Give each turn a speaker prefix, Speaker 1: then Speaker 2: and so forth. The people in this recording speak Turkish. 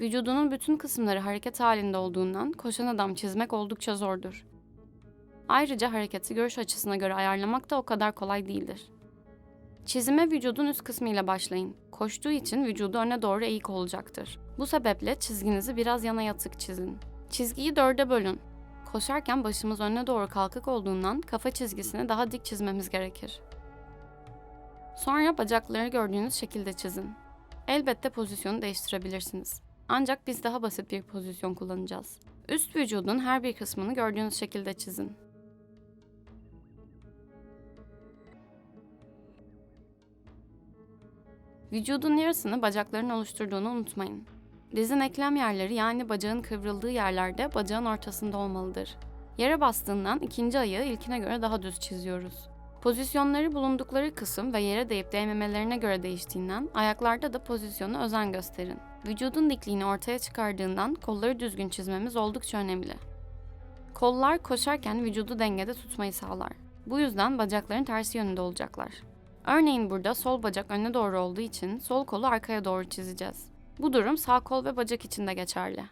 Speaker 1: Vücudunun bütün kısımları hareket halinde olduğundan koşan adam çizmek oldukça zordur. Ayrıca hareketi görüş açısına göre ayarlamak da o kadar kolay değildir. Çizime vücudun üst kısmı ile başlayın. Koştuğu için vücudu öne doğru eğik olacaktır. Bu sebeple çizginizi biraz yana yatık çizin. Çizgiyi dörde bölün. Koşarken başımız öne doğru kalkık olduğundan kafa çizgisini daha dik çizmemiz gerekir. Sonra bacakları gördüğünüz şekilde çizin. Elbette pozisyonu değiştirebilirsiniz. Ancak biz daha basit bir pozisyon kullanacağız. Üst vücudun her bir kısmını gördüğünüz şekilde çizin. Vücudun yarısını bacakların oluşturduğunu unutmayın. Dizin eklem yerleri yani bacağın kıvrıldığı yerlerde bacağın ortasında olmalıdır. Yere bastığından ikinci ayağı ilkine göre daha düz çiziyoruz. Pozisyonları bulundukları kısım ve yere değip değmemelerine göre değiştiğinden ayaklarda da pozisyona özen gösterin. Vücudun dikliğini ortaya çıkardığından kolları düzgün çizmemiz oldukça önemli. Kollar koşarken vücudu dengede tutmayı sağlar. Bu yüzden bacakların tersi yönünde olacaklar. Örneğin burada sol bacak öne doğru olduğu için sol kolu arkaya doğru çizeceğiz. Bu durum sağ kol ve bacak için de geçerli.